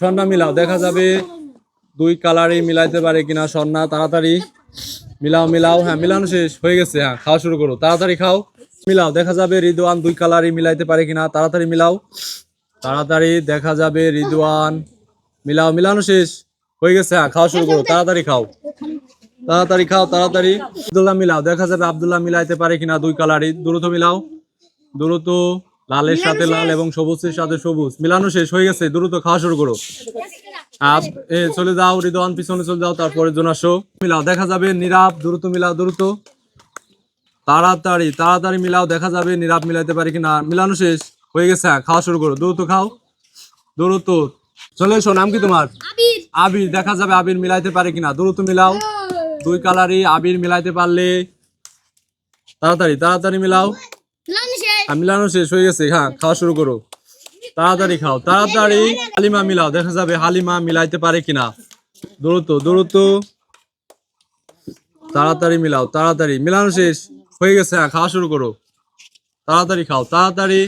স্বর্ণা মিলাও, দেখা যাবে দুই কালারই মিলাইতে পারে কিনা, স্বর্ণা, তাড়াতাড়ি। মিলাও মিলাও হ্যাঁ মিলানো শেষ, হয়ে গেছে হ্যাঁ খাওয়া শুরু করো, তাড়াতাড়ি খাও। মিলাও, দেখা যাবে রিদওয়ান দুই কালারই মিলাইতে পারে কিনা, তাড়াতাড়ি মিলাও। তাড়াতাড়ি দেখা যাবে রিদওয়ান, মিলাও, মিলানো শেষ, হয়ে গেছে হ্যাঁ খাওয়া শুরু করো, তাড়াতাড়ি খাও। তাড়াতাড়ি খাও, তাড়াতাড়ি। আব্দুল্লাহ মিলাও, দেখা যাবে আব্দুল্লাহ মিলাইতে পারে কিনা দুই কালারই দ্রুত মিলাও, দ্রুত। লালের সাথে লাল এবং সবুজের সাথে সবুজ। মিলানো শেষ হয়ে গেছে দ্রুত খাওয়া শুরু করো। চলে যাও রিদওয়ান পিছনে চলে যাও তারপরে জন আসো মিলাও দেখা যাবে নীরব দ্রুত মিলাও দ্রুত। তাড়াতাড়ি তাড়াতাড়ি মিলাও দেখা যাবে নীরব মিলাইতে পারি কিনা। মিলানো শেষ হয়ে গেছে হ্যাঁ, খাওয়া শুরু করো। দ্রুত খাও দ্রুত। চলে এসো নাম কি তোমার? আবির। আবির দেখা যাবে আবির মিলাইতে পারে কিনা। দ্রুত মিলাও। দুই কালারই আবির মিলাইতে পারলে। তাড়াতাড়ি তাড়াতাড়ি মিলাও। মিলানো শেষ হয়ে গেছে হ্যাঁ খাওয়া শুরু করো। তাড়াতাড়ি খাও, তাড়াতাড়ি হালিমা মিলাও, দেখা যাবে হালিমা মিলাইতে পারে কিনা। দ্রুত দ্রুত তাড়াতাড়ি মিলাও, তাড়াতাড়ি। মিলানো শেষ, হয়ে গেছে হ্যাঁ খাওয়া শুরু করো। তাড়াতাড়ি খাও, তাড়াতাড়ি।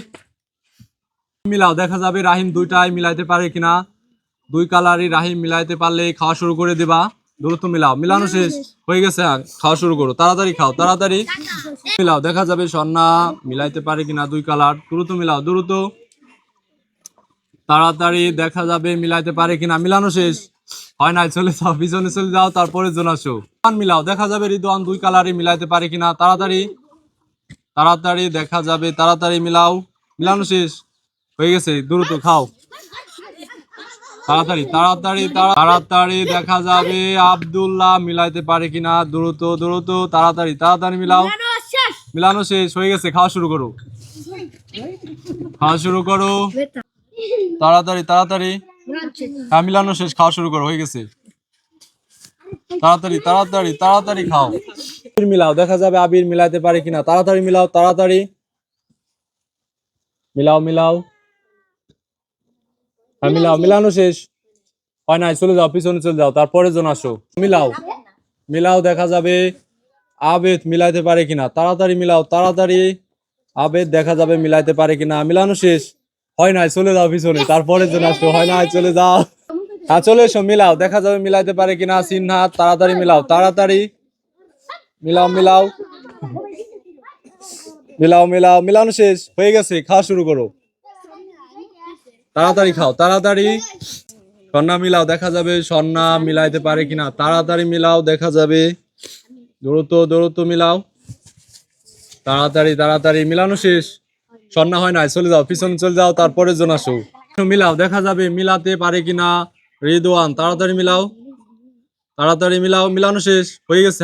মিলাও, দেখা যাবে রাহিম দুইটাই মিলাইতে পারে কিনা। দুই কালারই রাহিম মিলাইতে পারলে খাওয়া শুরু করে দিবা। দ্রুত মিলাও। মিলানো শেষ। হয়ে গেছে খাওয়া শুরু করো। তাড়াতাড়ি খাও তাড়াতাড়ি মিলাও। দেখা যাবে স্বর্ণা মিলাইতে পারে কিনা দুই কালার। দ্রুত মিলাও দ্রুত তাড়াতাড়ি দেখা যাবে মিলাইতে পারে কিনা মিলানো শেষ। হয় নাই চলে যাও পিছনে চলে যাও তারপরে জন আসো। মিলাও দেখা যাবে রিদওয়ান দুই কালারই মিলাইতে পারে কিনা। তাড়াতাড়ি তাড়াতাড়ি দেখা যাবে তাড়াতাড়ি মিলাও। মিলানো শেষ। হয়ে গেছে দ্রুত খাও। তাড়াতাড়ি তাড়াতাড়ি তাড়াতাড়ি দেখা যাবে। আব্দুল্লাহ মিলাইতে পারে কিনা? দ্রুত দ্রুত তাড়াতাড়ি তাড়াতাড়ি মিলাও। মিলানো শেষ হয়ে গেছে খাওয়া শুরু করো। খাওয়া শুরু করো। তাড়াতাড়ি তাড়াতাড়ি। হ্যাঁ মিলানো শেষ খাওয়া শুরু করো হয়ে গেছে। তাড়াতাড়ি তাড়াতাড়ি তাড়াতাড়ি খাও। আবির মিলাও দেখা যাবে আবির মিলাইতে পারে কিনা। তাড়াতাড়ি মিলাও তাড়াতাড়ি। মিলাও মিলাও। হ্যাঁ মিলাও মিলানো শেষ। হয় নাই চলে যাও পিছনে চলে যাও তারপরে জন আসো। মিলাও মিলাও দেখা যাবে। আবেদ মিলাইতে পারে কিনা? তাড়াতাড়ি মিলাও তাড়াতাড়ি। আবেদ দেখা যাবে মিলাইতে পারে কিনা? মিলানো শেষ। হয় নাই চলে যাও পিছনে তারপরে জন আসো। হয় নাই চলে যাও। হ্যাঁ চলে এসো মিলাও দেখা যাবে মিলাইতে পারে কিনা? সিনহাত তাড়াতাড়ি মিলাও তাড়াতাড়ি। মিলাও মিলাও। মিলাও মিলাও মিলানো শেষ হয়ে গেছে খাওয়া শুরু করো। তাড়াতাড়ি খাও, তাড়াতাড়ি। সন্না মিলাও, দেখা যাবে সন্না মিলাইতে পারে কিনা। তাড়াতাড়ি মিলাও, দেখা যাবে। দ্রুত দ্রুত মিলাও। তাড়াতাড়ি তাড়াতাড়ি, মিলানো শেষ। সন্না হয় না চলে যাও, পিছনে চলে যাও তারপরে জন আসো। মিলাও, দেখা যাবে মিলাতে পারে কিনা। রিদওয়ান, তাড়াতাড়ি মিলাও। তাড়াতাড়ি মিলাও, মিলানো শেষ। হয়ে গেছে